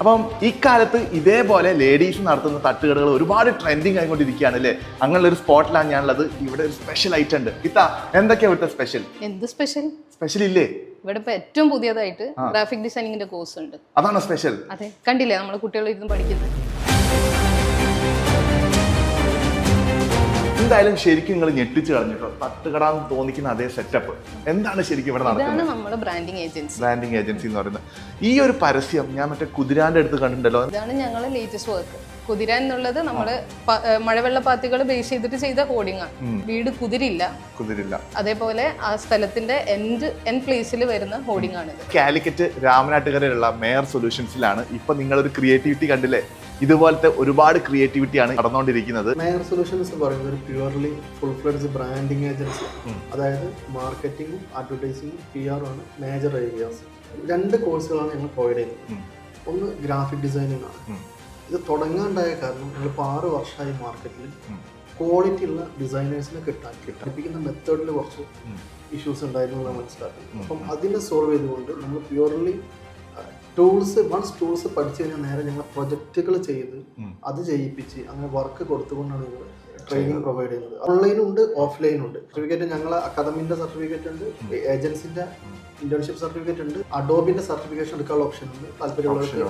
അപ്പം ഇക്കാലത്ത് ഇതേപോലെ ലേഡീസ് നടത്തുന്ന തട്ടുകടകൾ ഒരുപാട് ട്രെൻഡിങ് ആയിക്കൊണ്ടിരിക്കുകയാണ് അല്ലേ? അങ്ങനെയുള്ള ഒരു സ്പോട്ടിലാണ് ഞാനുള്ളത്. ഇവിടെ ഒരു സ്പെഷ്യൽ ഐറ്റം ഉണ്ട്. ഇത്ത എന്തൊക്കെയാ ഇവിടുത്തെ സ്പെഷ്യൽ എന്ത് സ്പെഷ്യൽ സ്പെഷ്യൽ ഇല്ലേ? ഇവിടെ ഇപ്പൊ ഏറ്റവും പുതിയതായിട്ട് ഗ്രാഫിക് ഡിസൈനിങ്ങിന്റെ കോഴ്സ് ഉണ്ട്. അതാണ് സ്പെഷ്യൽ അതെ കണ്ടില്ലേ? നമ്മളെ കുട്ടികൾ ഇരുന്ന് പഠിക്കുന്നത്. എന്തായാലും ശരിക്കും നിങ്ങൾ ഞെട്ടിച്ച് കളഞ്ഞിട്ടോ തട്ടുകടാന്ന് തോന്നിക്കുന്ന അതേ സെറ്റപ്പ് എന്താണ് ശരിക്കും ഇവിടെ നടക്കുന്നത്? നമ്മുടെ ബ്രാൻഡിങ് ഏജൻസി ബ്രാൻഡിംഗ് ഏജൻസി എന്ന് പറയുന്നത്. ഈ ഒരു പരസ്യം ഞാൻ മറ്റേ കുതിരാന്റെ അടുത്ത് കണ്ടിട്ടുണ്ടല്ലോ. ഇതാണ് ഞങ്ങളെ ലേറ്റസ്റ്റ് വർക്ക് കുതിര എന്നുള്ളത് നമ്മൾ മഴവെള്ള പാത്തികൾ ബേസ് ചെയ്തിട്ട് ചെയ്ത ഹോർഡിംഗ് ആണ് വീട് കുതിരില്ല. കുതിരില്ല. അതേപോലെ ആ സ്ഥലത്തിന്റെ എൻഡ് എൻ പ്ലേസിൽ വരുന്ന ഹോർഡിംഗ് ആണ് കാലിക്കറ്റ് രാമനാട്ടുകരയിലുള്ള മേയർ സൊല്യൂഷൻസിലാണ് ഇപ്പൊ നിങ്ങളൊരു ക്രിയേറ്റിവിറ്റി കണ്ടില്ലേ? ഇതുപോലത്തെ ഒരുപാട് ക്രിയേറ്റിവിറ്റിയാണ് നടന്നുകൊണ്ടിരിക്കുന്നത്. മേയർ സൊല്യൂഷൻസ് എന്ന് പറയുന്നത് ഒരു purely full fledged branding agency അതായത് മാർക്കറ്റിംഗും അഡ്വർടൈസിങ്ങും പി ആറും ആണ് മേജർ ഏരിയാസ് രണ്ട് കോഴ്സുകളാണ് ഞങ്ങൾ പ്രൊവൈഡ് ചെയ്യുന്നത്. ഒന്ന് ഗ്രാഫിക് ഡിസൈനിങ് ആണ്. ഇത് തുടങ്ങാണ്ടായ കാരണം ഞങ്ങളിപ്പോൾ ആറ് വർഷമായി മാർക്കറ്റിൽ ക്വാളിറ്റി ഉള്ള ഡിസൈനേഴ്സിനെ കിട്ടാൻ കിട്ടിപ്പിക്കുന്ന മെത്തേഡിൽ കുറച്ച് ഇഷ്യൂസ് ഉണ്ടായിരുന്നു എന്ന് മനസ്സിലാക്കുന്നത്. അപ്പം അതിനെ സോൾവ് ചെയ്തുകൊണ്ട് നമ്മൾ പ്യുവർലി ടൂൾസ് വൺസ് ടൂൾസ് പഠിച്ചു കഴിഞ്ഞാൽ നേരെ ഞങ്ങൾ പ്രൊജക്റ്റുകൾ ചെയ്ത് അത് ചെയ്യിപ്പിച്ച് അങ്ങനെ വർക്ക് കൊടുത്തുകൊണ്ടാണ് ഞങ്ങൾ ട്രെയിനിങ് പ്രൊവൈഡ് ചെയ്യുന്നത്. ഓൺലൈനും ഉണ്ട് ഓഫ്ലൈനും ഉണ്ട്. സർട്ടിഫിക്കറ്റ് ഞങ്ങൾ അക്കാദമിന്റെ സർട്ടിഫിക്കറ്റ് ഉണ്ട് ഏജൻസിന്റെ ഇന്റേൺഷിപ്പ് സർട്ടിഫിക്കറ്റ് ഉണ്ട് അഡോബിന്റെ സർട്ടിഫിക്കേഷൻ എടുക്കാനുള്ള ഓപ്ഷൻ ഉണ്ട് താല്പര്യമുള്ളവർക്ക്